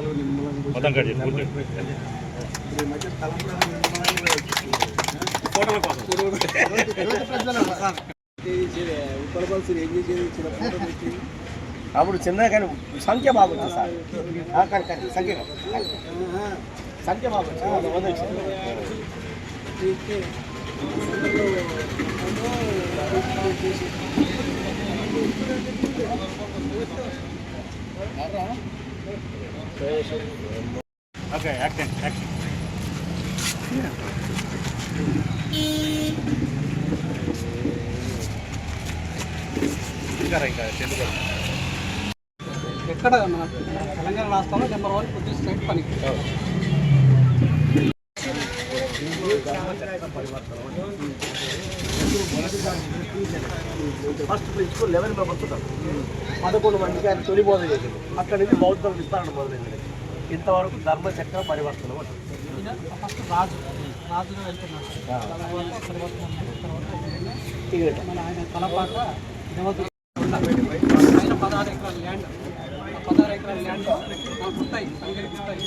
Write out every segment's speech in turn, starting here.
స్థలాలు నిర్మూలన. ఈ మధ్య పెట్టి అప్పుడు చిన్న కానీ సంఖ్య బాగుంది సార్. సంఖ్య. సంఖ్య బాగుంది వంద ఇంకా రా, ఇంకా? తెలుగు ఎక్కడ? మన తెలంగాణ రాష్ట్రంలో నెంబర్ వన్ బుద్ధిస్ట్ స్టేట్ పని ఫస్ట్ ప్రిన్సిపల్ లెవెన్ మెంబర్స్ ఉన్నారు పదకొండు మందికి ఆయన తొలి బోధ చేసింది అక్కడి నుంచి బౌద్ధ విస్తరణ మొదలైంది ఇంతవరకు ధర్మచక్ర పరివర్తన ఫస్ట్ రాజు. వెళ్తున్నాడు. టికెట్ మన ఆయన దేవత ఆయన పదహారు ఎకరాల ల్యాండ్ పదహారు ఎకరాల ల్యాండ్ నాకు ఉంటాయి అందరికి ఉంటాయి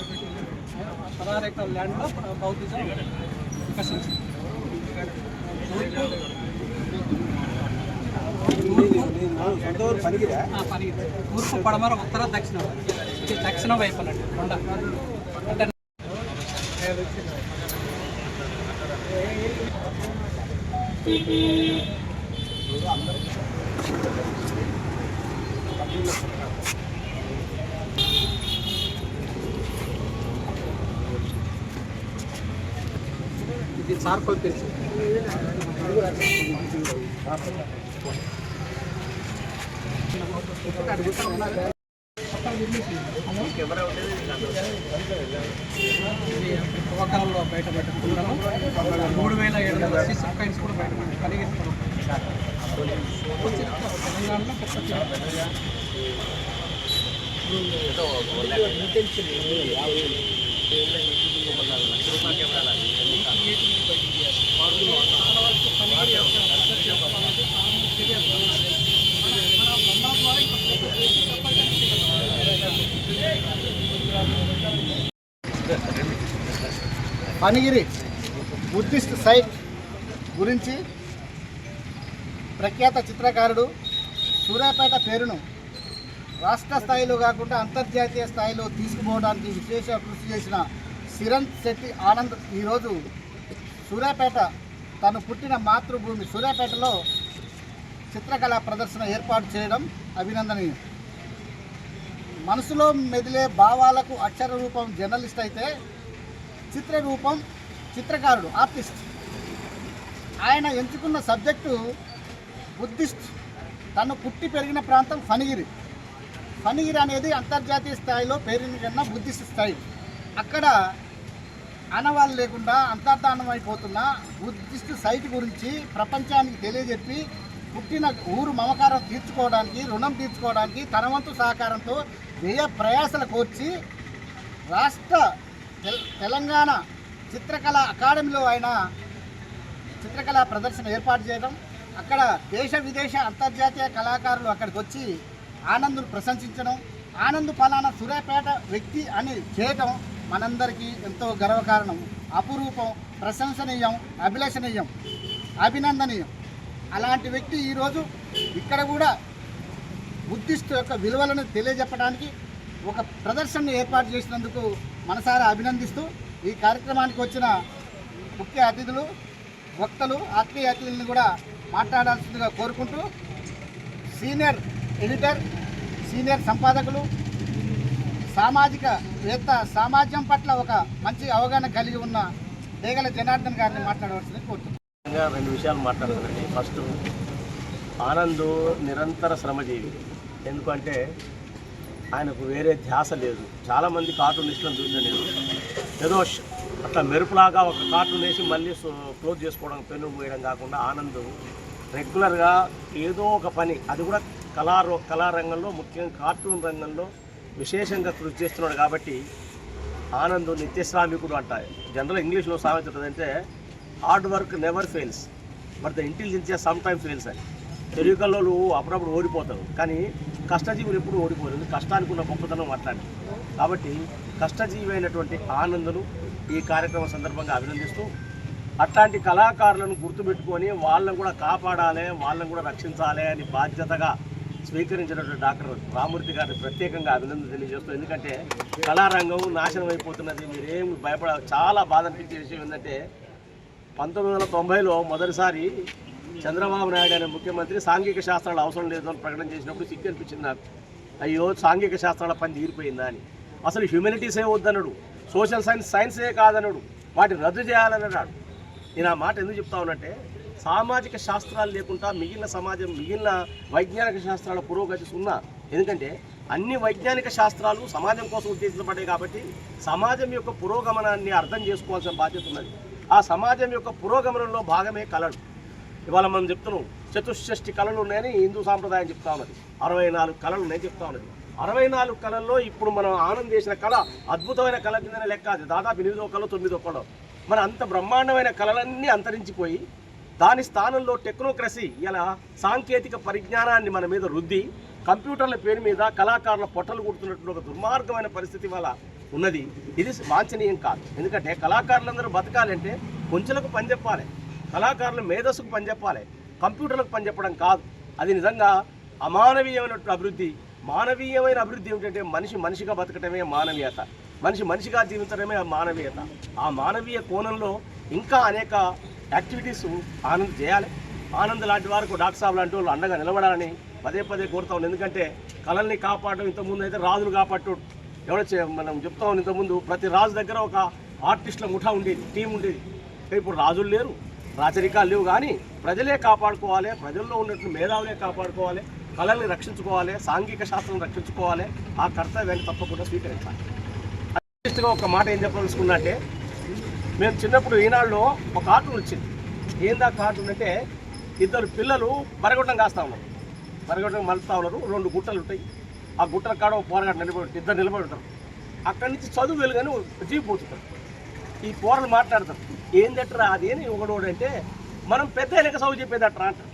పదహారు ఎకరాల ల్యాండ్లో బౌద్ధిజం వికసించింది సొంతవరకు పనికిరా ఆ పని తూర్పు పడమర ఉత్తర దక్షిణ. ఇది దక్షిణ వైపు అన్నట్టు కొండ. అంటే ఇది చార్కోల్ పెన్సిల్ ఇది బయట బయటపడ్డ మూడు వేల ఏడు వందల సీసీ కాయిన్స్ కూడా బయట బయటపడ్డాయి కలిగిస్తున్నాం తెలంగాణలో కొత్త పనిగిరి బుద్ధిస్ట్ సైట్ గురించి ప్రఖ్యాత చిత్రకారుడు సూర్యాపేట పేరును రాష్ట్ర స్థాయిలో కాకుండా అంతర్జాతీయ స్థాయిలో తీసుకుపోవడానికి విశేష కృషి చేసిన సిరణ్ శెట్టి ఆనంద్ ఈరోజు సూర్యాపేట తను పుట్టిన మాతృభూమి సూర్యాపేటలో చిత్రకళా ప్రదర్శన ఏర్పాటు చేయడం అభినందనీయం. మనసులో మెదిలే భావాలకు అక్షర రూపం జర్నలిస్ట్ అయితే చిత్రరూపం చిత్రకారుడు ఆర్టిస్ట్. ఆయన ఎంచుకున్న సబ్జెక్టు బుద్ధిస్ట్. తను పుట్టి పెరిగిన ప్రాంతం ఫణిగిరి. ఫణిగిరి అనేది అంతర్జాతీయ స్థాయిలో పేరున్న బుద్ధిస్ట్ స్థాయి అక్కడ ఆనవాళ్ళు లేకుండా అంతర్ధానమైపోతున్న బుద్ధిస్ట్ సైట్ గురించి ప్రపంచానికి తెలియజెప్పి పుట్టిన ఊరు మమకారం తీర్చుకోవడానికి రుణం తీర్చుకోవడానికి తన వంతు సహకారంతో వ్యయ ప్రయాసలు కోర్చి రాష్ట్ర తెలంగాణ చిత్రకళ అకాడమీలో ఆయన చిత్రకళ ప్రదర్శన ఏర్పాటు చేయడం అక్కడ దేశ విదేశ అంతర్జాతీయ కళాకారులు అక్కడికి వచ్చి ఆనందును ప్రశంసించడం ఆనంద్ ఫలానా సూర్యాపేట వ్యక్తి అని చేయటం మనందరికీ ఎంతో గర్వకారణం. అపురూపం ప్రశంసనీయం అభిలషణీయం అభినందనీయం. అలాంటి వ్యక్తి ఈరోజు ఇక్కడ కూడా బుద్ధిస్ట్ యొక్క విలువలను తెలియజెప్పడానికి ఒక ప్రదర్శనను ఏర్పాటు చేసినందుకు మనసారా అభినందిస్తూ ఈ కార్యక్రమానికి వచ్చిన ముఖ్య అతిథులు వక్తలు ఆత్మీయ అతిథులను కూడా మాట్లాడాల్సిందిగా కోరుకుంటూ సీనియర్ ఎడిటర్ సీనియర్ సంపాదకులు సామాజిక వేత్త సమాజం పట్ల ఒక మంచి అవగాహన కలిగి ఉన్న దేగల జనార్దన్ గారిని మాట్లాడవలసింది కోరుతున్నాను రెండు విషయాలు మాట్లాడుతున్నాండి ఫస్ట్ ఆనంద్ నిరంతర శ్రమజీవి. ఎందుకంటే ఆయనకు వేరే ధ్యాస లేదు. చాలామంది కార్టూనిస్టులను చూసిన నేను. ఏదో అట్లా మెరుపులాగా ఒక కార్టూన్ వేసి మళ్ళీ క్లోజ్ చేసుకోవడం పెన్ను పోయడం కాకుండా ఆనంద్. రెగ్యులర్గా ఏదో ఒక పని అది కూడా కళారో కళారంగంలో ముఖ్యంగా కార్టూన్ రంగంలో విశేషంగా కృషి చేస్తున్నాడు కాబట్టి ఆనంద్ నిత్యశ్రామికుడు అంట. జనరల్ ఇంగ్లీష్లో సామెత ఉంటుందంటే hard work never fails but the intelligence some time fails అని తెలుగులో నువ్వు అప్పుడప్పుడు ఓడిపోతావు. కానీ కష్టజీవులు ఎప్పుడు ఓడిపోలేదు కష్టానికి ఉన్న గొప్పతనం అట్లాంటి కాబట్టి కష్టజీవి అయినటువంటి ఆనందను ఈ కార్యక్రమం సందర్భంగా అభినందిస్తూ అట్లాంటి కళాకారులను గుర్తుపెట్టుకొని వాళ్ళని కూడా కాపాడాలి వాళ్ళని కూడా రక్షించాలి అని బాధ్యతగా స్వీకరించినటువంటి డాక్టర్ రామూర్తి గారిని ప్రత్యేకంగా అభినందన తెలియజేస్తూ ఎందుకంటే కళారంగం నాశనం అయిపోతున్నది. మీరేం భయపడ చాలా బాధ అనిపించే విషయం ఏంటంటే పంతొమ్మిది వందల తొంభైలో మొదటిసారి చంద్రబాబు నాయుడు అనే ముఖ్యమంత్రి సాంఘిక శాస్త్రాలు అవసరం లేదు అని ప్రకటన చేసినప్పుడు సిగ్గు అనిపించింది నాకు. అయ్యో సాంఘిక శాస్త్రాల పని తీరిపోయిందా అని. అసలు హ్యూమనిటీసే వద్దనడు. Social science సైన్సే కాదనడు. వాటిని రద్దు చేయాలని అన్నాడు నేను ఆ మాట ఎందుకు చెప్తా ఉన్నట్టే సామాజిక శాస్త్రాలు లేకుండా మిగిలిన సమాజం మిగిలిన వైజ్ఞానిక శాస్త్రాల పురోగతి సున్నా. ఎందుకంటే అన్ని వైజ్ఞానిక శాస్త్రాలు సమాజం కోసం ఉద్దేశించబడ్డాయి కాబట్టి సమాజం యొక్క పురోగమనాన్ని అర్థం చేసుకోవాల్సిన బాధ్యత ఉన్నది. ఆ సమాజం యొక్క పురోగమనంలో భాగమే కళలు. ఇవాళ మనం చెప్తున్నాం చతుష్షష్టి కళలు ఉన్నాయని హిందూ సాంప్రదాయం చెప్తా ఉన్నది. అరవై నాలుగు కళలు ఉన్నాయని చెప్తా ఉన్నది. అరవై నాలుగు కళల్లో ఇప్పుడు మనం ఆనందం చేసిన కళ అద్భుతమైన కళ కిందనే లెక్క అది. దాదాపు ఎనిమిదో కళ తొమ్మిదో కళ మన అంత బ్రహ్మాండమైన కళలన్నీ అంతరించిపోయి దాని స్థానంలో టెక్నోక్రసీ ఇలా సాంకేతిక పరిజ్ఞానాన్ని మన మీద రుద్ది కంప్యూటర్ల పేరు మీద కళాకారుల పొట్టలు కుడుతున్నటువంటి ఒక దుర్మార్గమైన పరిస్థితి వల్ల ఉన్నది. ఇది వాంఛనీయం కాదు. ఎందుకంటే కళాకారులందరూ బతకాలంటే కొంచెలకు పని చెప్పాలి. కళాకారులు మేధస్సుకు పని చెప్పాలి. కంప్యూటర్లకు పని చెప్పడం కాదు. అది నిజంగా అమానవీయమైనటువంటి అభివృద్ధి. మానవీయమైన అభివృద్ధి ఏమిటంటే మనిషి మనిషిగా బతకటమే మానవీయత. మనిషి మనిషిగా జీవించడమే మానవీయత. ఆ మానవీయ కోణంలో ఇంకా అనేక యాక్టివిటీస్ ఆనంద్ చేయాలి. ఆనంద్ లాంటి వారికి డాక్టర్ సాబ్ లాంటి వాళ్ళు అండగా నిలబడాలని పదే పదే కోరుతా ఉన్నాను ఎందుకంటే కళల్ని కాపాడడం ఇంతకుముందు అయితే రాజులు కాపాడు ఎవరో మనం చెప్తా ఉన్నాం ఇంతకుముందు ప్రతి రాజు దగ్గర ఒక ఆర్టిస్టుల ముఠా ఉండేది టీం ఉండేది. ఇప్పుడు రాజులు లేరు. రాచరికాలు లేవు కానీ ప్రజలే కాపాడుకోవాలి ప్రజల్లో ఉన్నట్టు మేధావులే కాపాడుకోవాలి కళల్ని రక్షించుకోవాలి సాంఘిక శాస్త్రం రక్షించుకోవాలి ఆ కర్తవ్యాన్ని తప్పకుండా స్వీకరించాలి. ఆర్టిస్ట్గా ఒక మాట ఏం చెప్పదలుచుకున్నట్టే మేము చిన్నప్పుడు ఈనాడులో ఒక కార్టూన్ వచ్చింది. ఏందా కార్టూన్ అంటే ఇద్దరు పిల్లలు బరగొట్టం కాస్తా ఉన్నారు. బరగొట్టం మలుపుతా ఉన్నారు రెండు గుట్టలు ఉంటాయి. ఆ గుట్టల కాడ ఒక పోరగాడు నిలబడి ఇద్దరు నిలబడి ఉంటారు. అక్కడి నుంచి చదువు వెలుగని జీప్ పోతుంటారు. ఈ కూరలు మాట్లాడతారు ఏందట్రా అది అని ఒకడు అంటే మనం పెద్ద అయినాక చదువు చెప్పేదట్రా అంటారు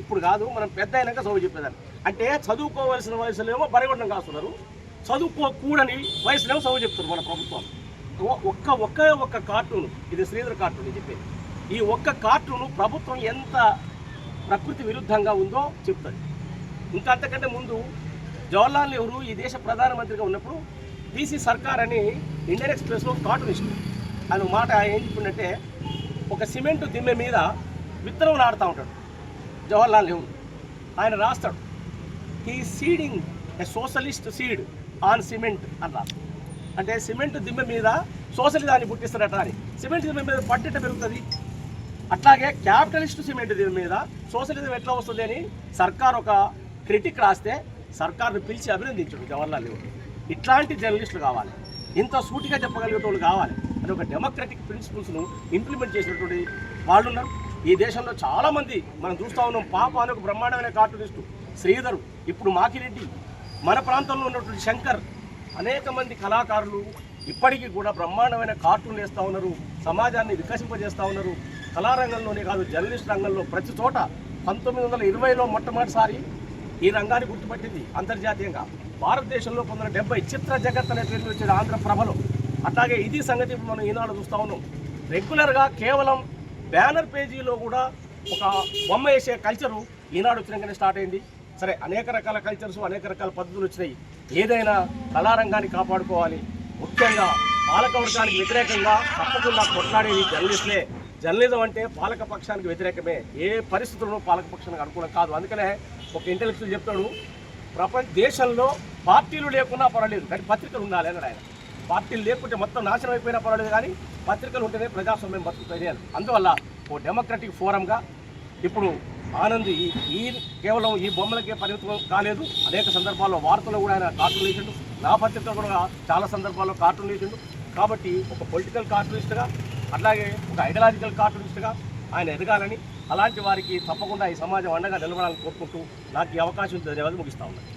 ఇప్పుడు కాదు మనం పెద్ద అయినాక చదువు చెప్పేదాన్ని అంటే చదువుకోవాల్సిన ఏమో బరగొట్టం కాస్తున్నారు. చదువుకోకూడని వయసులేమో చదువు చెప్తారు మన ప్రభుత్వం. ఒక్క ఒక్క ఒక్క కార్టూన్ ఇది శ్రీధర్ కార్టూన్ అని చెప్పేది. ఈ ఒక్క కార్టూన్ ప్రభుత్వం ఎంత ప్రకృతి విరుద్ధంగా ఉందో చెప్తుంది. ఇంకా అంతకంటే ముందు జవహర్లాల్ నెహ్రూ ఈ దేశ ప్రధానమంత్రిగా ఉన్నప్పుడు బీసీ సర్కార్ అని ఇండియన్ ఎక్స్ప్రెస్లో కార్టూన్ ఇస్తుంది ఆయన మాట ఏం చెప్పిందంటే ఒక సిమెంట్ దిమ్మె మీద విత్తనం నాడుతూ ఉంటాడు. జవహర్లాల్ నెహ్రూ. ఆయన రాస్తాడు. ఈ seeding a socialist seed on cement అని రాస్తాడు. అంటే సిమెంట్ దిమ్మె మీద సోషలిజాన్ని పుట్టిస్తారట అని. సిమెంట్ దిమ్మె మీద పట్టెట పెరుగుతుంది. అట్లాగే క్యాపిటలిస్ట్ సిమెంట్ దిమ్మె మీద సోషలిజం ఎట్లా వస్తుంది అని సర్కార్ ఒక క్రిటిక్ రాస్తే సర్కార్ను పిలిచి అభినందించాడు జవహర్లాల్ నెహ్రూ. ఇట్లాంటి జర్నలిస్టులు కావాలి. ఇంత సూటిగా చెప్పగలిగేటోళ్ళు కావాలి. అని ఒక డెమోక్రటిక్ ప్రిన్సిపల్స్ను ఇంప్లిమెంట్ చేసినటువంటి వాళ్ళు ఉన్నారు. ఈ దేశంలో చాలామంది మనం చూస్తూ ఉన్నాం పాప అనే ఒక బ్రహ్మాండమైన కార్టూనిస్టు శ్రీధరు ఇప్పుడు మాకిరెడ్డి. మన ప్రాంతంలో ఉన్నటువంటి శంకర్ అనేక మంది కళాకారులు ఇప్పటికీ కూడా బ్రహ్మాండమైన కార్టూన్లు వేస్తూ ఉన్నారు సమాజాన్ని వికసింపజేస్తూ ఉన్నారు. కళారంగంలోనే కాదు జర్నలిస్ట్ రంగంలో ప్రతి చోట పంతొమ్మిది వందల ఇరవైలో మొట్టమొదటిసారి ఈ రంగాన్ని గుర్తుపట్టింది అంతర్జాతీయంగా. భారతదేశంలో పొందిన డెబ్బై చిత్ర జగత్ అనే పేరు వచ్చేది ఆంధ్రప్రభలో అట్లాగే ఇది సంగతి మనం ఈనాడు చూస్తూ ఉన్నాం. రెగ్యులర్గా కేవలం బ్యానర్ పేజీలో కూడా ఒక బొమ్మ వేసే కల్చరు ఈనాడు వచ్చినాకనే స్టార్ట్ అయింది. సరే అనేక రకాల కల్చర్స్ అనేక రకాల పద్ధతులు వచ్చినాయి. ఏదైనా కళారంగాన్ని కాపాడుకోవాలి. ముఖ్యంగా పాలకవర్గానికి వ్యతిరేకంగా తప్పకుండా కొట్లాడేది జర్నలిస్టులే. జర్నలిజం అంటే పాలక పక్షానికి వ్యతిరేకమే. ఏ పరిస్థితుల్లో పాలక పక్షానికి అనుకూలం కాదు. అందుకనే ఒక ఇంటెలెక్చువల్ చెప్తాడు ప్రపంచ దేశంలో పార్టీలు లేకున్నా పర్వాలేదు కానీ పత్రికలు ఉండాలి అన్నాడు ఆయన. పార్టీలు లేకుంటే మొత్తం నాశనం అయిపోయినా పర్వాలేదు కానీ పత్రికలు ఉంటేనే ప్రజాస్వామ్యం బతుకుతుంది అని. అందువల్ల ఓ డెమోక్రటిక్ ఫోరంగా ఇప్పుడు ఆనంద్ ఈ కేవలం ఈ బొమ్మలకే పరిమితం కాలేదు. అనేక సందర్భాల్లో వార్తలు కూడా ఆయన కార్టూన్ వేసిండు. నా పత్రికలు కూడా చాలా సందర్భాల్లో కార్టూన్ వేసిండు. కాబట్టి ఒక పొలిటికల్ కార్టూనిస్ట్గా అట్లాగే ఒక ఐడియాలజికల్ కార్టూనిస్ట్గా ఆయన ఎదగాలని అలాంటి వారికి తప్పకుండా ఈ సమాజం అండగా నిలబడాలని కోరుకుంటూ నాకు ఈ అవకాశం ధన్యవాదాలు ముగిస్తా ఉన్నాను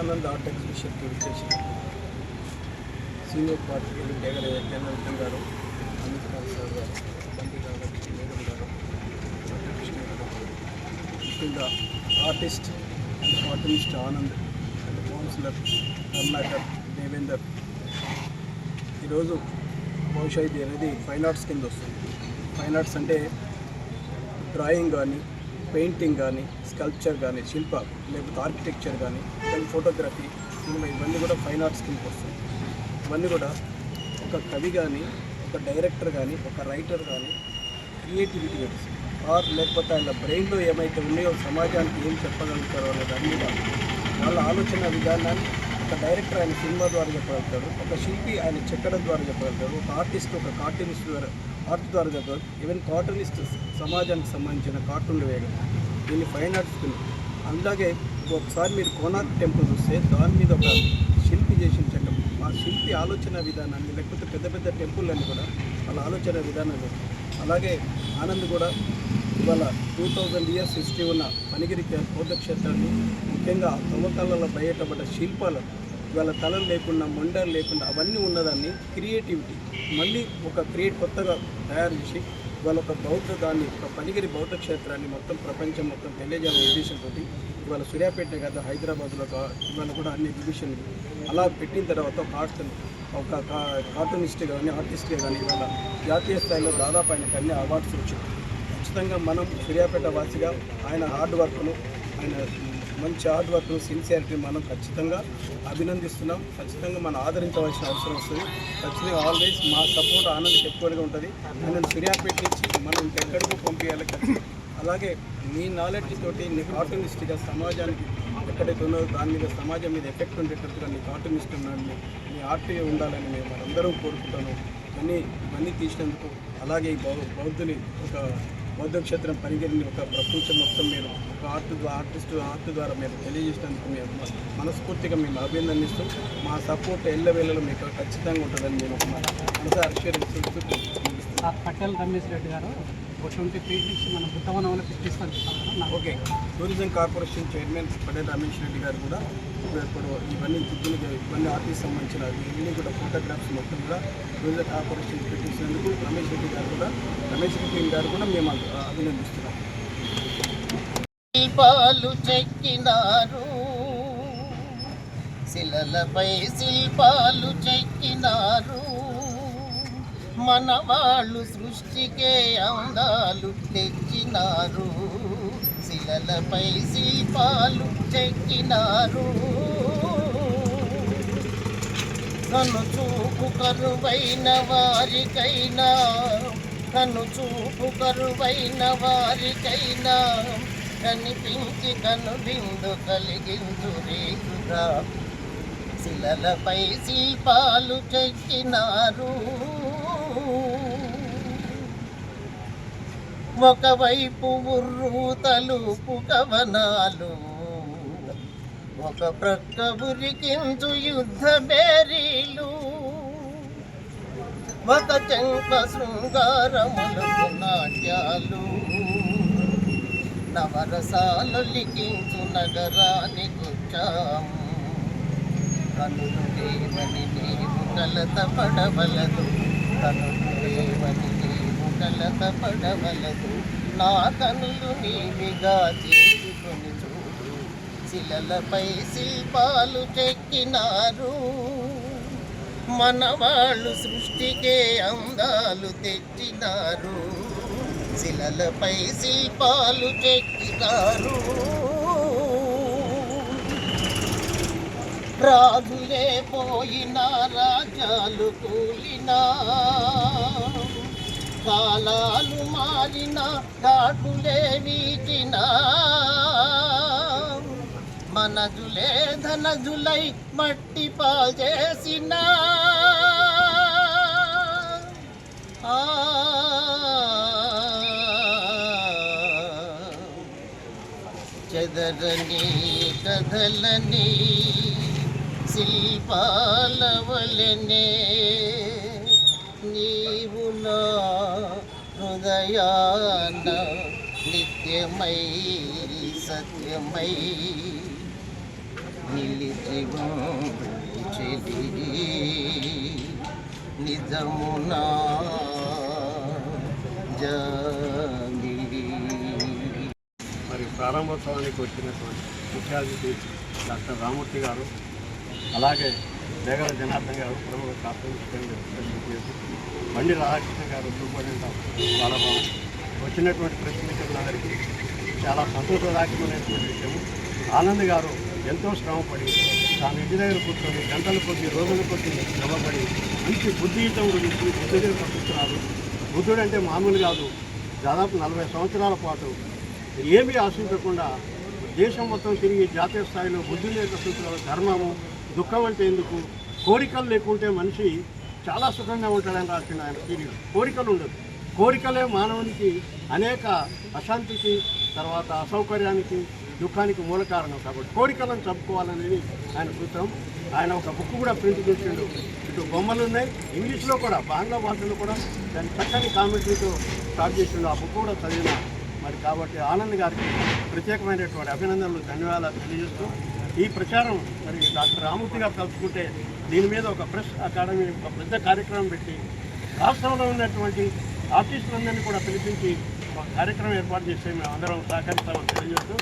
ఆనంద్ ఆర్ట్ ఎగ్జిబిషన్కి విచ్చేసి సీనియర్ పార్టీ జగన్ జనార్దన్ గారు అమిత్ ఖాన్ సార్ గారు బండి గారు మేడం గారు కృష్ణ గారు ముఖ్యంగా artist and cartoonist Anand and councillor Karnakar Devender. ఈరోజు బహుశా ఇది అనేది ఫైన్ ఆర్ట్స్ కింద వస్తుంది. ఫైన్ ఆర్ట్స్ అంటే డ్రాయింగ్ కానీ పెయింటింగ్ కానీ స్కల్ప్చర్ కానీ శిల్ప లేకపోతే ఆర్కిటెక్చర్ కానీ లేకపోతే ఫోటోగ్రఫీ ఇవన్నీ కూడా ఫైన్ ఆర్ట్స్ కిందకి వస్తుంది. ఇవన్నీ కూడా ఒక కవి కానీ ఒక డైరెక్టర్ కానీ ఒక రైటర్ కానీ క్రియేటివిటీ ఆర్ లేకపోతే ఆయన బ్రెయిన్లో ఏమైతే ఉన్నాయో సమాజానికి ఏం చెప్పగలుగుతారో అనే దాని మీద వాళ్ళ ఆలోచన విధానాన్ని ఒక డైరెక్టర్ ఆయన సినిమా ద్వారా చెప్పగలుగుతాడు ఒక శిల్పి ఆయన చెక్కడం ద్వారా చెప్పగలుగుతాడు ఒక ఆర్టిస్ట్ ఒక కార్టూనిస్ట్ ద్వారా ఆర్ట్ ద్వారా చెప్పగలరు ఈవెన్ కార్టూనిస్ట్ సమాజానికి సంబంధించిన కార్టూన్లు వేయగలరు దీన్ని ఫైన్ ఆర్ట్స్ అందులాగే అలాగే ఒకసారి మీరు కోనార్క్ టెంపుల్ చూస్తే దాని మీద ఒక శిల్పి చేసిన చట్టం ఆ శిల్పి ఆలోచన విధానాన్ని లేకపోతే పెద్ద పెద్ద టెంపుల్ అన్ని కూడా వాళ్ళ ఆలోచన విధానాన్ని. అలాగే ఆనంద్ కూడా ఇవాళ టూ థౌజండ్ ఇయర్స్ హిస్టరీ ఉన్న పనిగిరి బౌద్ధ ముఖ్యంగా తవ్వకాలలో బయటపడ్డ శిల్పాలు ఇవాళ తలలు లేకుండా మొండలు లేకుండా అవన్నీ ఉన్నదాన్ని క్రియేటివిటీ మళ్ళీ ఒక క్రియేట్ కొత్తగా తయారు చేసి ఇవాళ ఒక బౌద్ధ దాన్ని ఒక పనిగిరి బౌద్ధ క్షేత్రాన్ని మొత్తం ప్రపంచం మొత్తం తెలియజేయాలనే ఉద్దేశంతో ఇవాళ సూర్యాపేట కాదు హైదరాబాద్లో ఇవాళ కూడా అన్ని ఎగ్జిబిషన్లు అలా పెట్టిన తర్వాత కార్టూన్ ఒక కార్టూనిస్ట్ కానీ ఆర్టిస్ట్గా కానీ ఇవాళ జాతీయ స్థాయిలో దాదాపు ఆయనకు అన్ని అవార్డ్స్ వచ్చాయి. ఖచ్చితంగా మనం ఫిర్యాపేట వాసిగా ఆయన హార్డ్ వర్క్ను ఆయన మంచి హార్డ్ వర్క్ను సిన్సియారిటీ మనం ఖచ్చితంగా అభినందిస్తున్నాం. ఖచ్చితంగా మనం ఆదరించవలసిన అవసరం వస్తుంది. ఖచ్చితంగా ఆల్వేస్ మా సపోర్ట్ ఆనంద్కి ఎక్కువగా ఉంటుంది. ఆయన ఫిర్యాపేట నుంచి మనం ఇంకెక్కడికో పంపించాలి. ఖచ్చితంగా అలాగే మీ నాలెడ్జ్ తోటి నీ కార్టూనిస్ట్గా సమాజానికి ఎక్కడైతే ఉన్నదో దాని మీద సమాజం మీద ఎఫెక్ట్ ఉండేటట్టుగా నీ కార్టూనిస్ట్ ఉండాలని నీ ఆర్ట్ ఉండాలని మేము మనందరం కోరుకుంటాను ఇవన్నీ ఇవన్నీ తీసినందుకు అలాగే ఈ బౌ బౌద్ధుని ఒక బౌద్ధ క్షేత్రం పనిగిరిని ఒక ప్రపంచం మొత్తం మీరు ఒక ఆర్ట్ ద్వారా ఆర్టిస్ట్ ఆర్ట్ ద్వారా మీరు తెలియజేసినందుకు మేము మనస్ఫూర్తిగా మేము అభినందిస్తూ మా సపోర్ట్ ఎల్లవేళలో మీకు ఖచ్చితంగా ఉంటుందని నేను ఒక మనసు assurance sir Patel Ramesh Reddy garu twenty feets మన బుద్ధవనంలో పెట్టిస్తారు నాకు okay. Tourism corporation chairman Patel Ramesh Reddy garu కూడా ఇప్పుడు ఇవన్నీ దిద్దులు ఇవన్నీ ఆర్టిస్ట్ సంబంధించిన ఇవన్నీ కూడా ఫోటోగ్రాఫ్స్ మొత్తం కూడా టూరిజం కార్పొరేషన్ పెట్టించినందుకు రమేష్ రెడ్డి గారు కూడా రమేష్ రెడ్డి గారు కూడా మేము అభినందిస్తున్నాం. శిల్పాలు చెక్కినారు. శిలలపై శిల్పాలు చెక్కినారు. మన వాళ్ళు సృష్టికే అందాలు తెచ్చినారు. శిలలపై శిల్పాలు చెక్కినారు. కను చూపు కరువైన వారికైనా కను చూపు కరువైన వారికైనా కనిపించి కను బిందు కలిగించు రేగురా శిలలపై శిల్పాలు చెక్కినారు. ఒకవైపు ముర్రు తలుపు కవనాలు ఒక ప్రక్క ఉరికించు యుద్ధ బేరీలు ఒక చెంక శృంగారములకు నాట్యాలు. నవరసాలు లిఖించు నగరాన్ని వచ్చాము కనులు దేవని నీవు కలత పడవలదు. తను లేవని నీవు పడవలదు. నా తనులు నీవిగా చేసుకొని చూడు. శిలలపై శిల్పాలు చెక్కినారు. మన వాళ్ళు సృష్టికే అందాలు తెచ్చినారు శిలలపై శిల్పాలు చెక్కినారు. రాజులే పోయిన రాజాలు కూలినా. కాలాలు మారిన ఘాటులే వీటిన మనజులే ధనజులై మట్టి పాల్చేసిన ఆ చెదరని కథలని శిల్పాలవలనే నీవు నా హృదయాన నిత్యమై సత్యమై నిలిచి చెలి నిజమునా జాగిరి మరి ప్రారంభోత్సవానికి వచ్చినటువంటి ముఖ్య అతిథి డాక్టర్ రామూర్తి గారు అలాగే దేగల జనార్దన్ గారు ప్రముఖ కార్పొరేషన్ బండి రాధాకృష్ణ గారు సూపరింటెండెంట్ ఆఫ్ వచ్చినటువంటి ప్రెస్ చాలా సంతోషదాయకమైనటువంటి విషయం ఆనంద్ గారు ఎంతో శ్రమపడి తాను ఇంటి దగ్గర కూర్చొని గంటల కొద్ది రోజుల కొద్ది శ్రమపడి మంచి బుద్ధియుతం గురించి బుద్ధుడిని పంపిస్తున్నారు బుద్ధుడు అంటే మామూలు కాదు. దాదాపు నలభై సంవత్సరాల పాటు ఏమీ ఆశించకుండా దేశం మొత్తం తిరిగి జాతీయ స్థాయిలో బుద్ధుని యొక్క సూత్రాలు ధర్మము దుఃఖం అంటే ఎందుకు? కోరికలు లేకుంటే మనిషి చాలా సుఖంగా ఉంటాడని రాసిన ఆయన పీరియడ్ కోరికలు ఉండదు. కోరికలే మానవునికి అనేక అశాంతికి తర్వాత అసౌకర్యానికి దుఃఖానికి మూల కారణం కాబట్టి కోరికలను చంపుకోవాలనేది ఆయన సూత్రం. ఆయన ఒక బుక్ కూడా ప్రింట్ చేసిండు. ఇటు బొమ్మలు ఉన్నాయి. ఇంగ్లీష్లో కూడా బాంగ్లా భాషలో కూడా దాని చక్కని కామెంటరీతో స్టార్ట్ చేసిండు. ఆ బుక్ కూడా చదివిన మరి కాబట్టి ఆనంద్ గారికి ప్రత్యేకమైనటువంటి అభినందనలు ధన్యవాదాలు తెలియజేస్తూ ఈ ప్రచారం మరి డాక్టర్ రామూర్తి గారు కలుసుకుంటే దీని మీద ఒక ప్రెస్ అకాడమీ ఒక పెద్ద కార్యక్రమం పెట్టి రాష్ట్రంలో ఉన్నటువంటి ఆర్టిస్టులందరినీ కూడా పిలిపించి ఒక కార్యక్రమం ఏర్పాటు చేస్తే మేము అందరం సహకరిస్తామని తెలియజేస్తూ